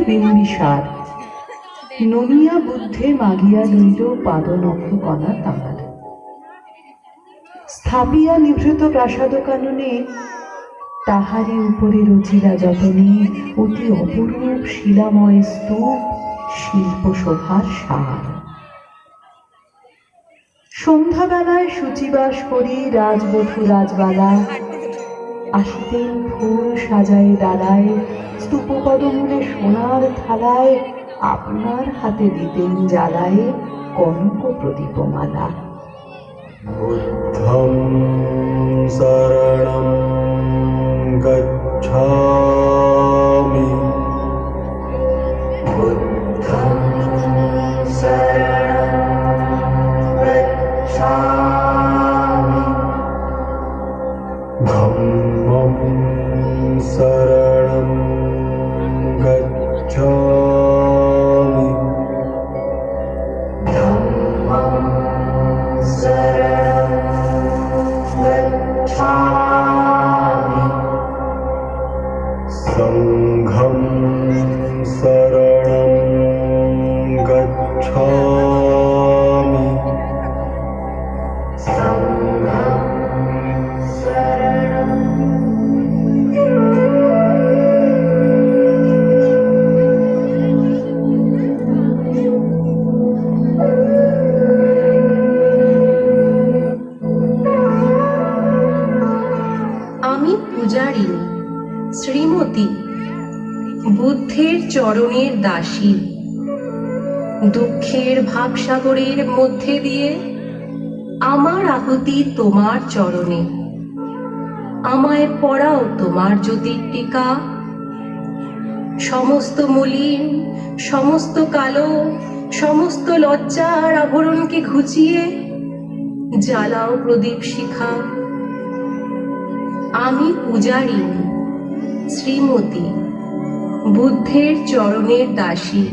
বিম্বিসার নমিয়া বুদ্ধে মাগিয়া লইল কণা তাঁর স্থাপিয়া নিভৃত প্রাসাদ কাননে তাহারি উপরে রচিলা যতনে অতি অপরূপ শিলাময় স্তূপ শিল্প শোভার সার। সন্ধ্যাবেলায় সূচিবাস করি রাজবধূ রাজবালা আসিতেন ফুল সাজায় ডালায় উপকরমে সোনার থালায় আপনার হাতে দিতেন জ্বালায় কনক প্রদীপমালা। বুদ্ধম শরণম গচ্ছা আমি পূজারী শ্রীমতী, বুদ্ধের চরণের দাসী। দুঃখের ভাবসাগরের মধ্যে দিয়ে আমার আহুতি তোমার চরণে। আমায় পড়াও তোমার জ্যোতির টিকা সমস্ত মলিন, সমস্ত কালো, সমস্ত লজ্জার আবরণকে ঘুচিয়ে জ্বালাও প্রদীপ শিখা। আমি পূজারী শ্রীমতী বুদ্ধের চরণের দাসী।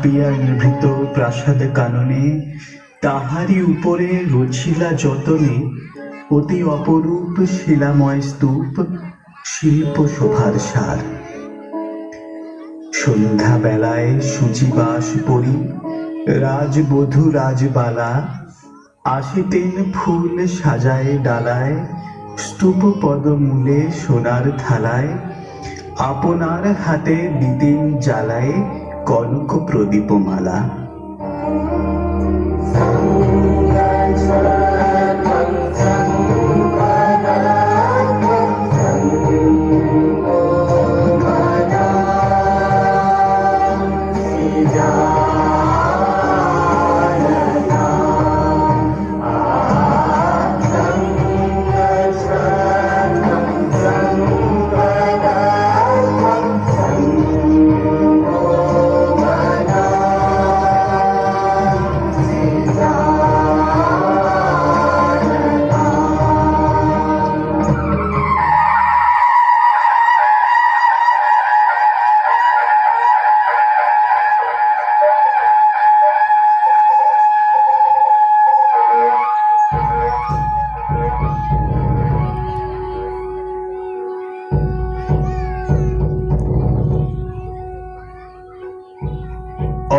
স্থাপিয়া নিভৃত প্রাসাদ কাননে তাহারি উপরে রছিলা যতনে, অতি অপরূপ শিলাময় স্তূপ, শিল্প শোভার সার। সন্ধ্যা বেলায় সূচিবাস পরি, রাজবধূ রাজবালা, আসিতেন ফুল সাজায় ডালায় স্তূপ পদমূলে সোনার থালায়, আপনার হাতে দিতেন জ্বালায় কনক প্রদীপমালা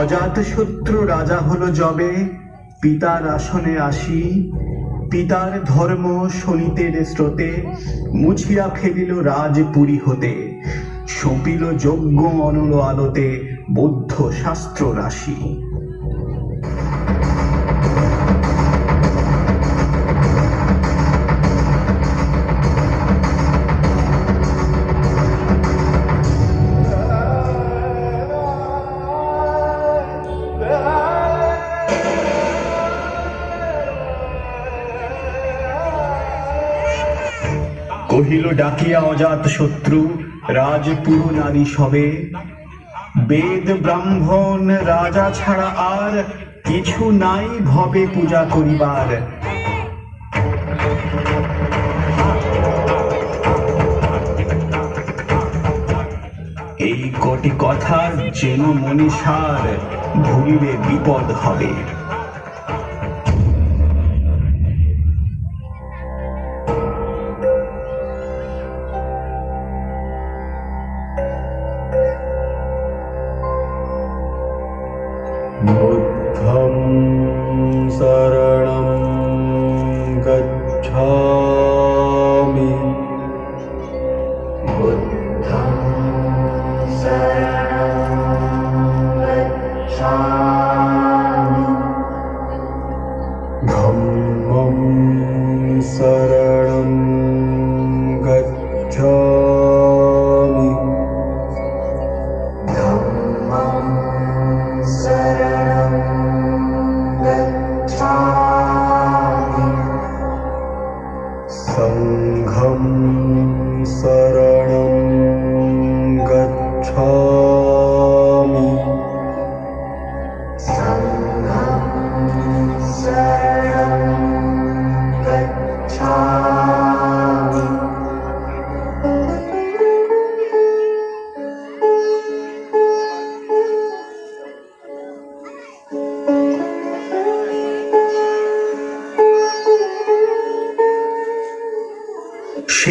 অজাত শত্রু রাজা হলো জবে পিতার আসনে আসি। পিতার ধর্ম শনিতের স্রোতে, মুছিয়া ফেলিল রাজপুরী হতে। সপিল যজ্ঞ অনল আলোতে, বৌদ্ধ শাস্ত্র রাশি। কহিল, ডাকিয়া অজাত শত্রু, রাজপুরু নারী সবে। বেদ ব্রাহ্মণ, রাজা ছাড়া আর কিছু নাই ভবে পূজা করিবার। এই কটি কথার যেন মনীষার ভুলিলে বিপদ হবে।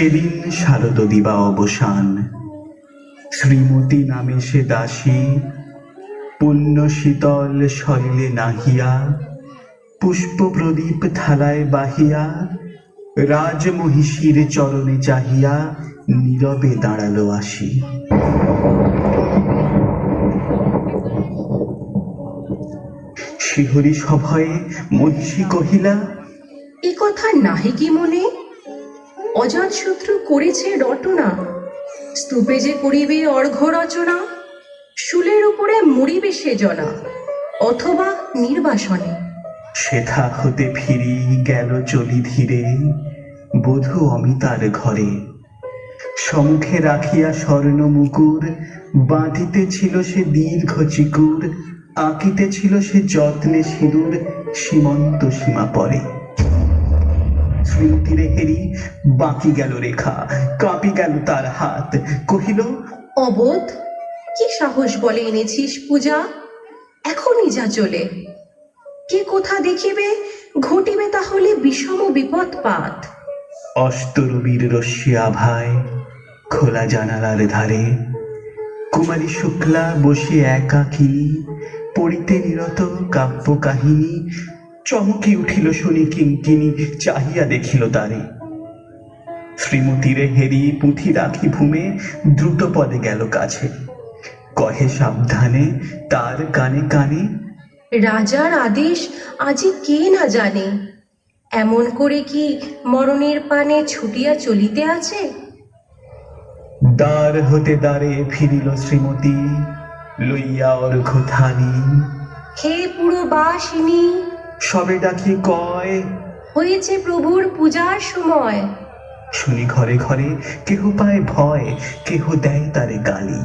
সেদিন শারদ দিবা অবসান। শ্রীমতী নামে সে দাসী, পুণ্য শীতল সলিলে নাহিয়া, পুষ্প প্রদীপ থালায় বাহিয়া, রাজমহিষীর চরণে চাহিয়া নীরবে দাঁড়াল আসি। শিহরি সভয়ে মহিষী কহিলা, এ কথা নাহি কি মনে? অজাত শত্রু করেছে রটনা। স্তূপে যে করিবে অর্ঘ্য রচনা, শুলের উপরে মরিবে সে জনা, অথবা নির্বাসনে। সেথা হতে ফিরি গেল চলি ধীরে, বধূ অমিতার ঘরে। সম্মুখে রাখিয়া স্বর্ণ মুকুর, বাঁধিতে ছিল সে দীর্ঘ চিকুর, আঁকিতে ছিল সে যত্নে সিঁদুর, সীমন্ত সীমা পরে। শ্রীমতীরে হেরি বাকি গেল রেখা কাঁপি গেল তার হাত। কহিল অবোধ কি সাহস বলে এনেছিস পূজা? এখনই যা চলে। কে কোথা দেখিবে ঘটিবে তাহলে বিষম বিপদ পাত অস্তরবীর রশ্মি আভায় খোলা জানালার ধারে কুমারী শুক্লা বসে একাকিনী পড়িতে নিরত কাব্য কাহিনী চমকি উঠিল শুনি কিঙ্কিনি চাহিয়া দেখিল তারে। শ্রীমতীরে হেরি পুঁথি রাখি ভূমে দ্রুত পদে গেল কাছে। কহে সাবধানে তার কানে কানে রাজার আদেশ আজি কে না জানে? এমন করে কি মরণের পানে ছুটিয়া চলিতে আছে? দ্বার হতে দ্বারে ফিরিল শ্রীমতী লইয়া অর্ঘ থানি হে পুরো বাসিনী সবে ডাকি কয়? হয়েছে প্রভুর পূজার সময়। শুনি ঘরে ঘরে কেহ পায় ভয় কেহ দেয় তারে গালি।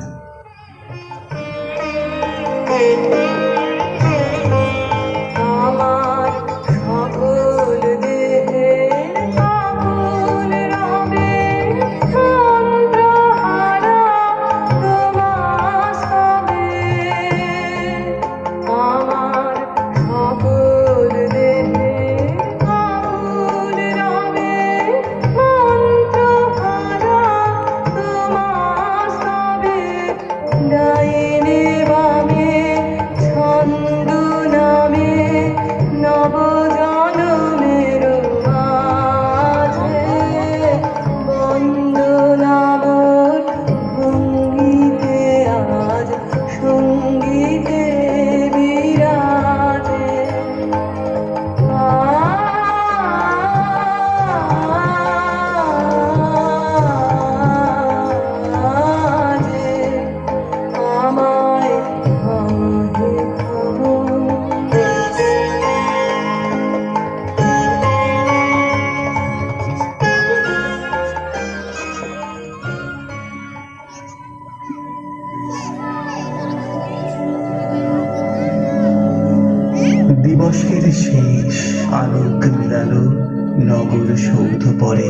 নগর সৌধ পরে।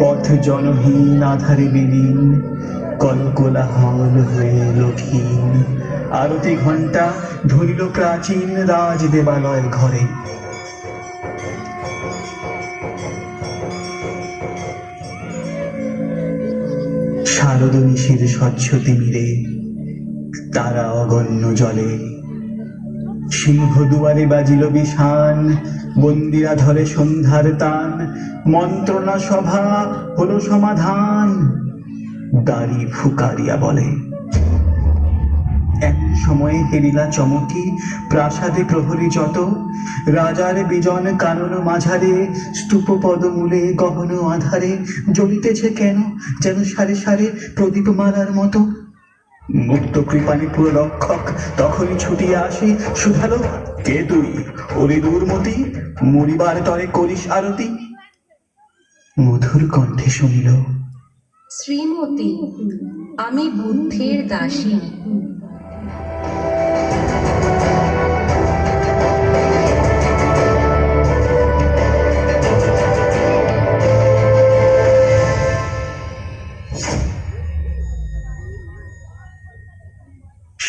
পথ জনহীন, আধারে বিলীন কলকোলাহল হয়ে লক্ষীন আরতি ঘণ্টা ধরিল প্রাচীন রাজ দেবালয় ঘরে। শারদ নিশির স্বচ্ছ তিমিরে, তারা অগণ্য জলে। সিংহ দুয়ারে বাজিল বিষান বন্দিরা ধরে সন্ধ্যার তান, মন্ত্রণা সভা হলো সমাধান। দাড়ি ফুকারিয়া বলে। এক সময়ে হেরিলা চমকি, প্রাসাদে প্রহরী যত, রাজার বিজন কানন মাঝারে স্তূপ পদমূলে গহন আধারে, জ্বলিতেছে কেন, যেন সারে সারে প্রদীপ মালার মতো। মুক্ত কৃপানি পুরো রক্ষক তখনই ছুটিয়া আসি। শুধালো কে তুই? ওরে দুর্মতি, মরিবার তরে করিস আরতি। মধুর কণ্ঠে শুনিল, শ্রীমতী, আমি বুদ্ধের দাসী।